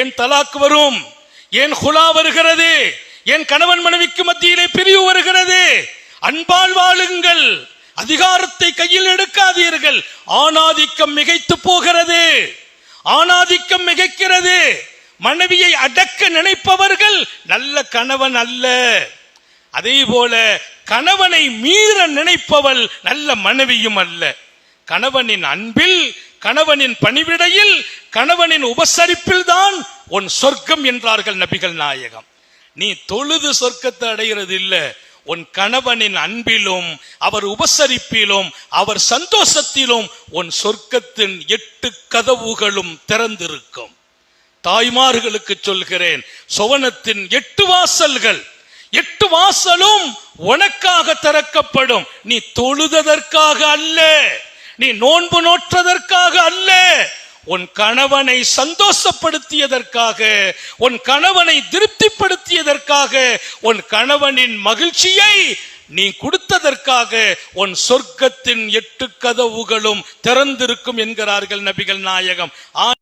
ஏன் தலாக் வரும் ஏன் ஹுலா வருகிறது ஏன் கணவன் மனைவிக்கு மத்தியிலே பிரிவு வருகிறது. அன்பால் வாழுங்கள் அதிகாரத்தை கையில் எடுக்காதீர்கள். ஆணாதிக்கம் மிகைத்து போகிறது ஆணாதிக்கம் மிகைக்கிறது. மனைவியை அடக்க நினைப்பவர்கள் நல்ல கணவன் அல்ல. அதே போல கணவனை மீற நினைப்பவள் நல்ல மனைவியும் அல்ல. கணவனின் அன்பில் கணவனின் பணிவிடையில் கணவனின் உபசரிப்பில் தான் உன் சொர்க்கம் என்றார்கள் நபிகள் நாயகம். நீ தொழுது சொர்க்கத்தை அடைகிறது இல்ல உன் கணவனின் அன்பிலும் அவர் உபசரிப்பிலும் அவர் சந்தோஷத்திலும் உன் சொர்க்கத்தின் எட்டு கதவுகளும் திறந்திருக்கும். தாய்மார்களுக்கு சொல்கிறேன் சுவனத்தின் எட்டு வாசல்கள் எட்டு வாசலும் உனக்காக திறக்கப்படும். நீ தொழுததற்காக அல்ல. நீ நோன்பு நோற்றதற்காக அல்ல உன் கணவனை சந்தோஷப்படுத்தியதற்காக உன் கணவனை திருப்திப்படுத்தியதற்காக உன் கணவனின் மகிழ்ச்சியை நீ கொடுத்ததற்காக உன் சொர்க்கத்தின் எட்டு கதவுகளும் திறந்திருக்கும் என்கிறார்கள் நபிகள் நாயகம். ஆ-